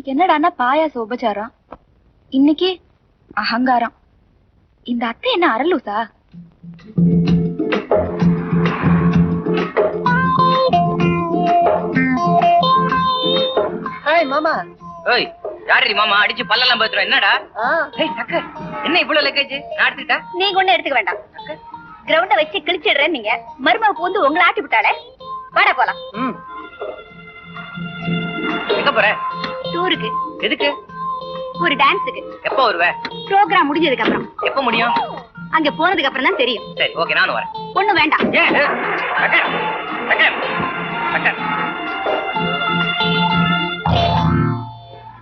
அன்னைக்கு என்னடான்னா பாயாச உபச்சாரம். இன்னைக்கு அகங்காரம். இந்த அத்தை என்ன அரலூசா ஹாய் மாமா. ஓய் யாரு மாமா? அடிச்சு பல்லெல்லாம் பேத்துறோம் என்னடா? ஏய் சக்கர் என்ன இவ்வளவு லக்கேஜ்? நான் எடுத்துக்கிட்டா? நீங்க ஒண்ணு எடுத்துக்க வேண்டாம். கிரவுண்ட வச்சு கிழிச்சிடுறேன் நீங்க. மருமக பூந்து உங்களை ஆட்டி விட்டாளே. வாடா போலாம். ம். எங்க போற? டூருக்கு. எதுக்கு? ஒரு டான்ஸுக்கு. எப்போ வருவ? ப்ரோக்ராம் முடிஞ்சதுக்கு அப்புறம் எப்போ முடியும்? அங்க போனதுக்கு அப்புறம் தான் தெரியும். சரி ஓகே நானும் வரேன். ஒண்ணு வேண்டாம்.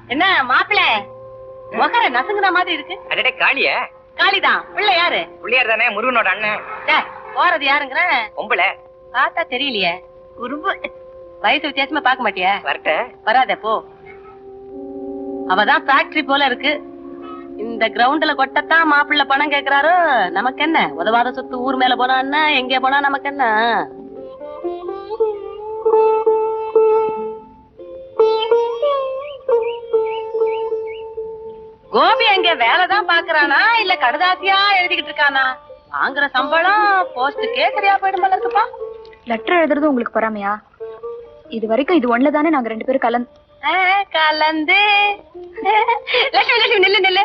என்ன மாப்பிள? முகர நசுங்குற மாதிரி இருக்கு. அடடே காளிய. காளிதான். பிள்ளை யாரு? பிள்ளையார் தானே முருகனோட அண்ணன். போறது யாருங்கிற? பொம்பளை. பார்த்தா தெரியலையே. குறும்பு. வயசு வித்தியாசமா பார்க்க மாட்டியா? வரட்ட. வராதே போ. அவதான் ஃபேக்டரி போல இருக்கு. இந்த கிரவுண்ட்ல கொட்டத்தான் மாப்பிள்ளை பணம் கேக்குறாரோ? நமக்கு என்ன உதவாத சொத்து ஊர் மேல போனா எங்க போனா நமக்கு என்ன கோபி அங்க வேலைதான் பாக்குறானா இல்ல கடுதாசியா எழுதிக்கிட்டு இருக்கானா? வாங்குற சம்பளம் போஸ்டுக்கே சரியா போயிடும் போல இருக்குப்பா. லெட்டர் எழுதுறது உங்களுக்கு பொறாமையா? இது வரைக்கும் இது ஒண்ணுல தானே நாங்க ரெண்டு பேரும் கலந்து கலந்து. லட்சுமி லட்சுமி நில்லு நில்லு.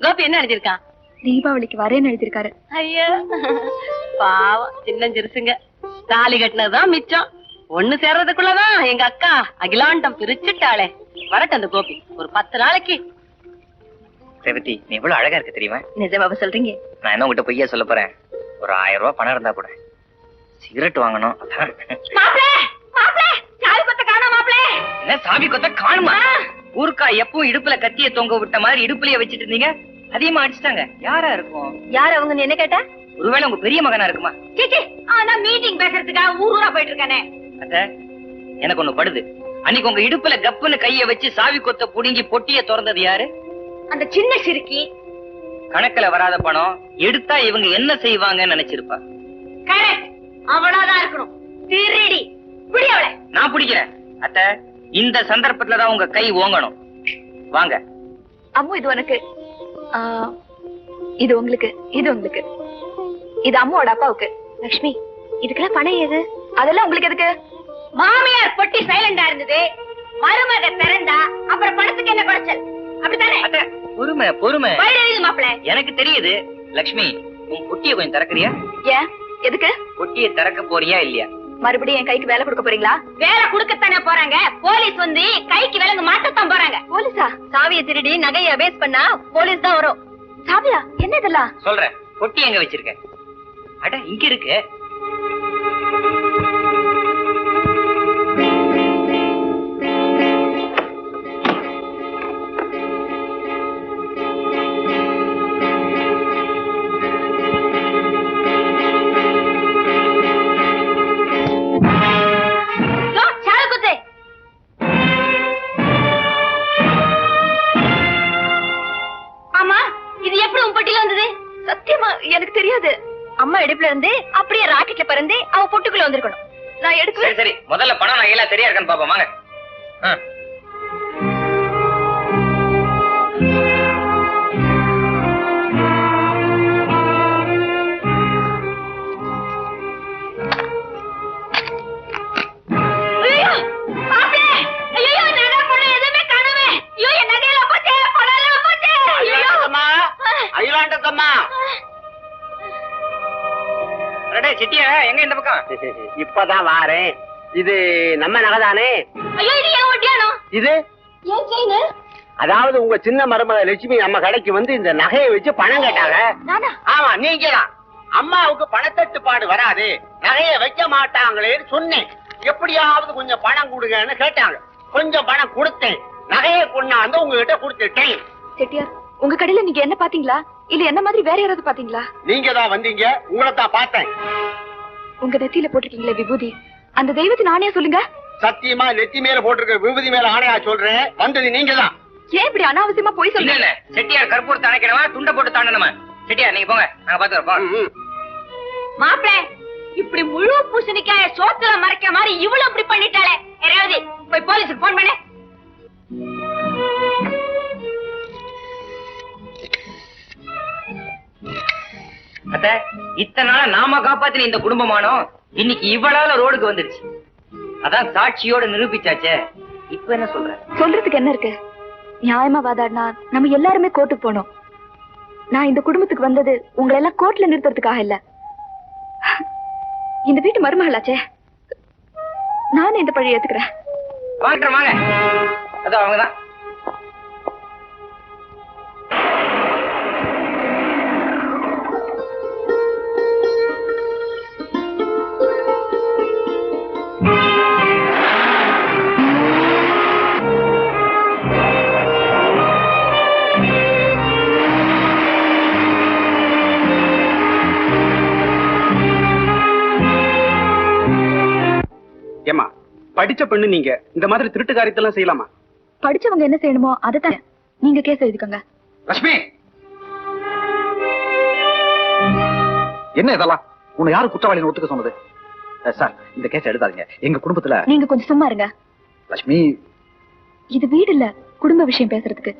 கோபி என்ன எழுதியிருக்கான் தீபாவளிக்கு வரேன்னு எழுதியிருக்காரு. ஐயோ. பாவம் சின்ன சிறுசுங்க. தாலி கட்டினதுதான் மிச்சம். ஒண்ணு சேர்றதுக்குள்ளதான் எங்க அக்கா அகிலாண்டம் பிரிச்சுட்டாளே. வரட்டும் அந்த கோபி ஒரு பத்து நாளைக்கு. ரேவதி நீ எவ்வளவு அழகா இருக்க தெரியுமா? நிஜமாவ சொல்றீங்க. நான் என்ன உங்ககிட்ட பொய்யா சொல்ல போறேன்? ஒரு ஆயிரம் ரூபாய் பணம் இருந்தா கூட. சிகரெட் வாங்கணும். அதான். என்ன சாவி கொத்த காணுமா? ஊருக்கா எப்பவும் இடுப்புல கத்திய தொங்க விட்ட மாதிரி இடுப்புலயே வச்சிட்டு இருந்தீங்க. அதிகமா அடிச்சிட்டாங்க. யாரா இருக்கும்? யார் அவங்க என்ன கேட்டா? ஒருவேளை உங்க பெரிய மகனா இருக்குமா? ஆனா மீட்டிங் பேசுறதுக்காக ஊர் ஊரா போயிட்டு இருக்கானே அத்த எனக்கு ஒண்ணு படுது. அன்னைக்கு உங்க இடுப்புல கப்புன்னு கைய வச்சு சாவி கொத்த புடுங்கி பொட்டிய திறந்தது யாரு? அந்த சின்ன சிறுக்கி. கணக்குல வராத பணம் எடுத்தா இவங்க என்ன செய்வாங்கன்னு நினைச்சிருப்பா. கரெக்ட் அவளாதான் இருக்கணும். திருடி. பிடி அவளை. நான் பிடிக்கிறேன். அத்த இந்த சந்தர்ப்பத்துல தான் உங்க கை ஓங்கணும். வாங்க. அம்மு இது உனக்கு. இது உங்களுக்கு இது உங்களுக்கு. இது அம்மாவோட அப்பாவுக்கு. லக்ஷ்மி இதுக்கெல்லாம் பணம் ஏது அதெல்லாம் உங்களுக்கு எதுக்கு? மாமியார் பொட்டி சைலண்டா இருந்தது. மருமக திறந்தா அப்புறம் பணத்துக்கு என்ன குறைச்சல்? அப்படித்தானே? பொறுமை பொறுமை. மாப்பிள. எனக்கு தெரியுது. லக்ஷ்மி உன் பொட்டிய கொஞ்சம் திறக்கறியா? ஏன்? எதுக்கு? பொட்டிய திறக்க போறியா இல்லையா? மறுபடியும் என் கைக்கு வேலை கொடுக்க போறீங்களா? வேலை கொடுக்கத்தானே போறாங்க. போலீஸ் வந்து கைக்கு விலங்கு மாட்டத்தான் போறாங்க. போலீஸா? சாவியை திருடி நகையை அபேஸ் பண்ணா போலீஸ் தான் வரும். சாவியா என்ன இதெல்லாம்? சொல்றேன். பொட்டி எங்க வச்சிருக்க? அட இங்க இருக்கு. இடுப்புல இருந்து அப்படியே ராக்கெட்ல பறந்து அவ பொட்டுக்குள்ள வந்திருக்கணும். நான் சரி சரி. முதல்ல பணம் நகையெல்லாம் சரியா இருக்கான்னு பாப்போம். வாங்க. எங்க இந்த பக்கம்? இப்பதான் வாரேன். இது நம்ம நகைதானே இது? அதாவது உங்க சின்ன மருமக லட்சுமி நம்ம கடைக்கு வந்து இந்த நகையை வச்சு பணம் கேட்டாங்க. நானா? ஆமா நீங்க தான் அம்மாவுக்கு பணத்தட்டுப்பாடு வராது. நகையை வைக்க மாட்டாங்களேன்னு சொன்னேன். எப்படியாவது கொஞ்சம் பணம் கொடுங்கன்னு கேட்டாங்க. கொஞ்சம் பணம் கொடுத்தேன். நகையை கொண்டாந்து உங்ககிட்ட கொடுத்துட்டேன். செட்டியார் உங்க கடையில நீங்க என்ன பாத்தீங்களா? இல்ல என்ன மாதிரி வேற யாராவது பாத்தீங்களா? நீங்க தான் வந்தீங்க. உங்களை தான் பார்த்தேன். உங்க நெத்தியில போட்டிருக்கீங்களே விபூதி? அந்த தெய்வத்தை நானே சொல்லுங்க. சத்தியமா நெத்தி மேல போட்டிருக்க விபூதி மேல ஆணையா சொல்றேன்? வந்தது நீங்க தான் ஏன் இப்படி அனாவசியமா போய் இல்ல சொல்லுங்க இல்ல. செட்டியார் கற்பூரத்தை அணைக்கணுமா துண்டை போட்டு தாண்டணுமா? செட்டியார் நீங்க போங்க. நாங்க பாத்து வரப்போம் மாப்பிள இப்படி முழு பூசணிக்காய சோத்துல மறைக்க மாதிரி இவ்வளவு இப்படி பண்ணிட்டாளே. யாராவது போய் போலீஸுக்கு போன் பண்ணு. அத்த இத்தனை நாளா நாம காப்பாத்தின இந்த குடும்பமானோ இன்னைக்கு இவ்வளவு ரோடுக்கு வந்துருச்சு. அதான் சாட்சியோட நிரூபிச்சாச்சே. இப்ப என்ன சொல்ற? சொல்றதுக்கு என்ன இருக்கு? நியாயமா வாதாடினா நம்ம எல்லாருமே கோர்ட்டுக்கு போனோம். நான் இந்த குடும்பத்துக்கு வந்தது உங்களை எல்லாம் கோர்ட்ல நிறுத்துறதுக்காக இல்ல. இந்த வீட்டு மருமகளாச்சே. நானே இந்த பழி ஏத்துக்கிறேன். வாங்க வாங்க. அது அவங்கதான். படிச்ச பெண்ணு நீங்க. இந்த மாதிரி திருட்டு காரியத்தெல்லாம் செய்யலாமா? படிச்சவங்க என்ன செய்யணுமோ அதை நீங்க கேஸ் எழுதிக்கோங்க. லட்சுமி! என்ன இதெல்லாம்? உன்னை யாரு குற்றவாளின்னு ஒத்துக்க சொன்னது? சார் இந்த கேஸ் எடுத்தாதீங்க. எங்க குடும்பத்துல நீங்க கொஞ்சம் சும்மா இருங்க. லட்சுமி! இது வீடு இல்ல குடும்ப விஷயம் பேசுறதுக்கு.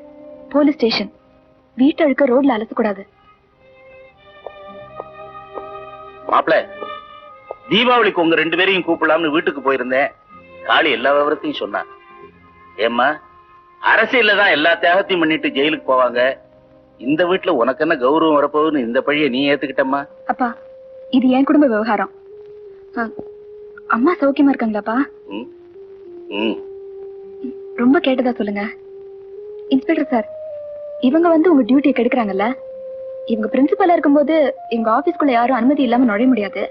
Police station. வீட்டு அழுக்க ரோட்ல அலசக்கூடாது மாப்பிள தீபாவளிக்கு உங்க ரெண்டு பேரையும் கூப்பிடலாம்னு வீட்டுக்கு போயிருந்தேன். காளி எல்லா விவரத்தையும் சொன்னான் ஏம்மா அரசியல்ல தான் எல்லா தியாகத்தையும் பண்ணிட்டு ஜெயிலுக்கு போவாங்க. இந்த வீட்டுல உனக்கு என்ன கௌரவம் வரப்போகுதுன்னு இந்த பழிய நீ ஏத்துக்கிட்டம்மா? அப்பா இது என் குடும்ப விவகாரம். அம்மா சௌக்கியமா இருக்காங்களாப்பா? ரொம்ப கேட்டதா சொல்லுங்க. இன்ஸ்பெக்டர் சார் இவங்க வந்து உங்க டியூட்டியை கெடுக்குறாங்கல்ல? இவங்க பிரின்சிபலா இருக்கும்போது எங்க ஆபீஸ்க்குள்ள யாரும் அனுமதி இல்லாம நுழைய முடியாது.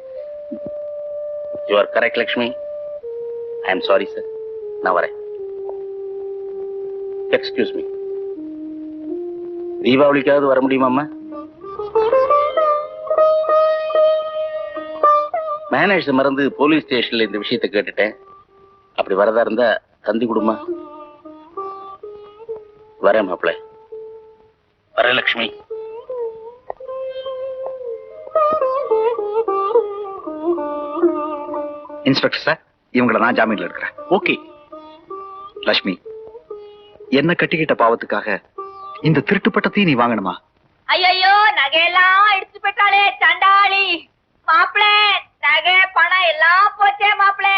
You are correct Lakshmi. I am sorry sir நான் வரேன். எக்ஸ்கியூஸ் மீ தீபாவளிக்காவது வர முடியுமாம்மா மேனேஜர் மறந்து போலீஸ் ஸ்டேஷன்ல இந்த விஷயத்தை கேட்டுட்டேன். அப்படி வரதா இருந்தா தந்தி கொடுமா? வரேன் மாப்பிள்ள. வரேன் லக்ஷ்மி. இன்ஸ்பெக்டர் சார் இவங்கள நான் ஜாமீன்ல எடுக்கிறேன். ஓகே. லட்சுமி என்ன கட்டிக்கிட்ட பாவத்துக்காக இந்த திருட்டு பட்டத்தையும் நீ வாங்கணுமா? ஐயோ நகையெல்லாம் எடுத்து போயிட்டாளே சண்டாளி. மாப்பிள நகை பணம் எல்லாம் போச்சே மாப்பிள.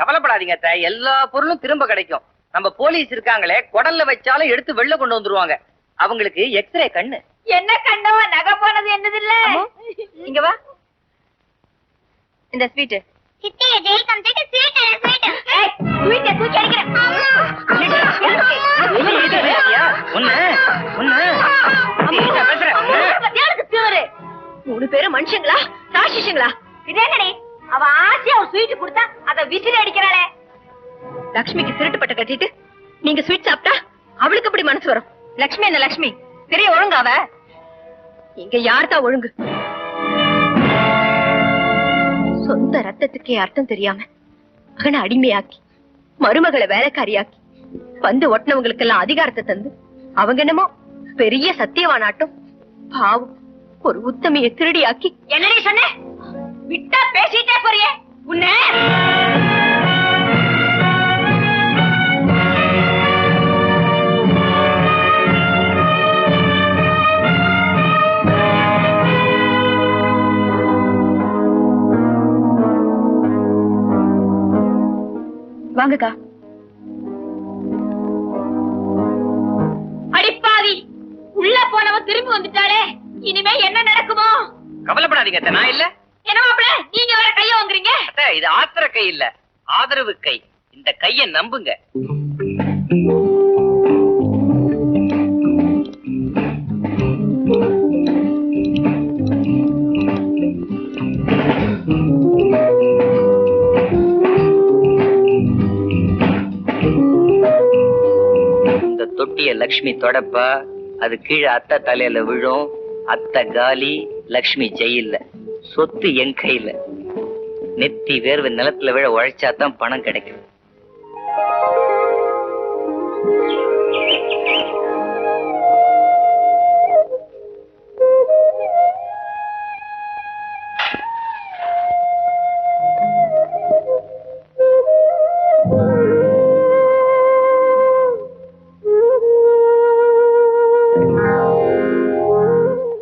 கவலைப்படாதீங்க அத்தை. எல்லா பொருளும் திரும்ப கிடைக்கும். நம்ம போலீஸ் இருக்காங்களே குடல்ல வச்சாலும் எடுத்து வெளில கொண்டு வந்துருவாங்க. அவங்களுக்கு எக்ஸ்ரே கண்ணு. என்ன கண்டோ நகை போனது என்னது இல்ல? இங்க வா. இந்த ஸ்வீட் திமிரு? மூணு பேரும் மனுஷங்களா ராட்சசங்களா இது என்னடி அவ ஆசையா ஒரு ஸ்வீட் கொடுத்தா அத விசிறி அடிக்கிறாளே லக்ஷ்மிக்கு திருட்டு பட்ட கட்டிட்டு நீங்க ஸ்வீட் சாப்பிட்டா அவளுக்கு எப்படி மனசு வரும் லக்ஷ்மி என்ன லக்ஷ்மி பெரிய ஒழுங்கு அவ இங்க யார் தான் ஒழுங்கு சொந்த ரத்தத்துக்கே அர்த்தம் தெரியாம மகனை அடிமையாக்கி மருமகளை வேலைக்காரியாக்கி வந்து ஒட்டினவங்களுக்கெல்லாம் அதிகாரத்தை தந்து அவங்க என்னமோ பெரிய சத்தியவானாட்டம் பாவம் ஒரு உத்தமைய திருடியாக்கி. என்னடி சொன்ன? விட்டா பேசிட்டே போறியே உன்ன? வாங்கக்கா. அடிப்பாவி உள்ள போனவ திரும்பி வந்துட்டாளே. இனிமே என்ன நடக்குமோ? கவலைப்படாதீங்க அத்தை நான் இல்ல. என்ன மாப்பிள நீங்க வேற கைய வாங்குறீங்க? அத்தை இது ஆத்திர கை இல்ல ஆதரவு கை. இந்த கைய நம்புங்க. இந்த லக்ஷ்மி தொடப்பா அது கீழே அத்தை தலையில விழும் அத்தை காலி லக்ஷ்மி ஜெயில்ல சொத்து என் கையில. நெத்தி வேர்வை நிலத்துல விழ உழைச்சாதான் பணம் கிடைக்கும்.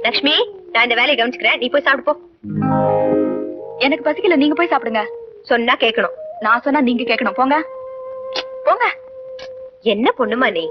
லக்ஷ்மி நான் இந்த வேலையை கவனிச்சுக்கிறேன். நீ போய் சாப்பிடு போ. எனக்கு பசிக்கல. நீங்க போய் சாப்பிடுங்க. சொன்னா கேட்கணும் நான் சொன்னா நீங்க கேட்கணும் போங்க. போங்க. என்ன பொண்ணுமா நீ?